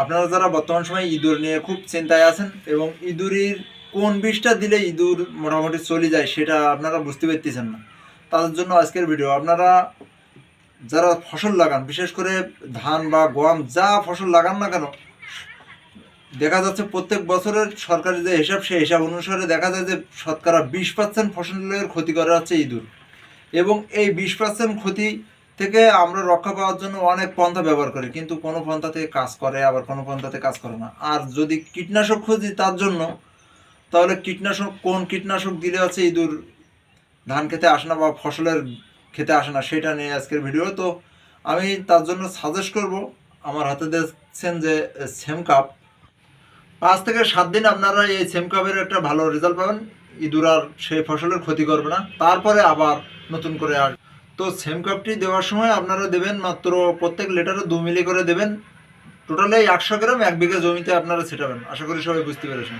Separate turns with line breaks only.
আপনারা যারা বর্তমান সময়ে ইঁদুর নিয়ে খুব চিন্তায় আছেন এবং ইঁদুরের কোন বিষটা দিলে ইঁদুর মোটামুটি চলে যায় সেটা আপনারা বুঝতে পারতেছেন না, তাদের জন্য আজকের ভিডিও আপনারা যারা ফসল লাগান, বিশেষ করে ধান বা গম, যা ফসল লাগান না কেন, দেখা যাচ্ছে প্রত্যেক বছরের সরকারি যে হিসাব, সেই হিসাব অনুসারে দেখা যায় যে শতকরা বিশ পার্সেন্ট ফসলের ক্ষতি করা হচ্ছে ইঁদুর। এবং এই বিশ পার্সেন্ট ক্ষতি থেকে আমরা রক্ষা পাওয়ার জন্য অনেক পন্থা ব্যবহার করি, কিন্তু কোনো পন্থাতে কাজ করে, আবার কোনো পন্থাতে কাজ করে না। আর যদি কীটনাশক খুঁজি তার জন্য, তাহলে কীটনাশক, কোন কীটনাশক দিলে হচ্ছে ইঁদুর ধান খেতে আসে না বা ফসলের খেতে আসে না, সেটা নিয়ে আজকের ভিডিও। তো আমি তার জন্য সাজেস্ট করব, আমার হাতে দেখছেন যে সেম কাপ পাঁচ থেকে সাত দিন আপনারা এই সেম কাপের একটা ভালো রেজাল্ট পাবেন। ইঁদুর আর সেই ফসলের ক্ষতি করবে না। তারপরে আবার নতুন করে আর তো সেম কাপটি দেওয়ার সময় আপনারা দেবেন মাত্র প্রত্যেক লেটারে দু মিলি করে দেবেন। টোটালে একশো গ্রাম এক বিঘা জমিতে আপনারা ছেটাবেন। আশা করি সবাই বুঝতে পেরেছেন।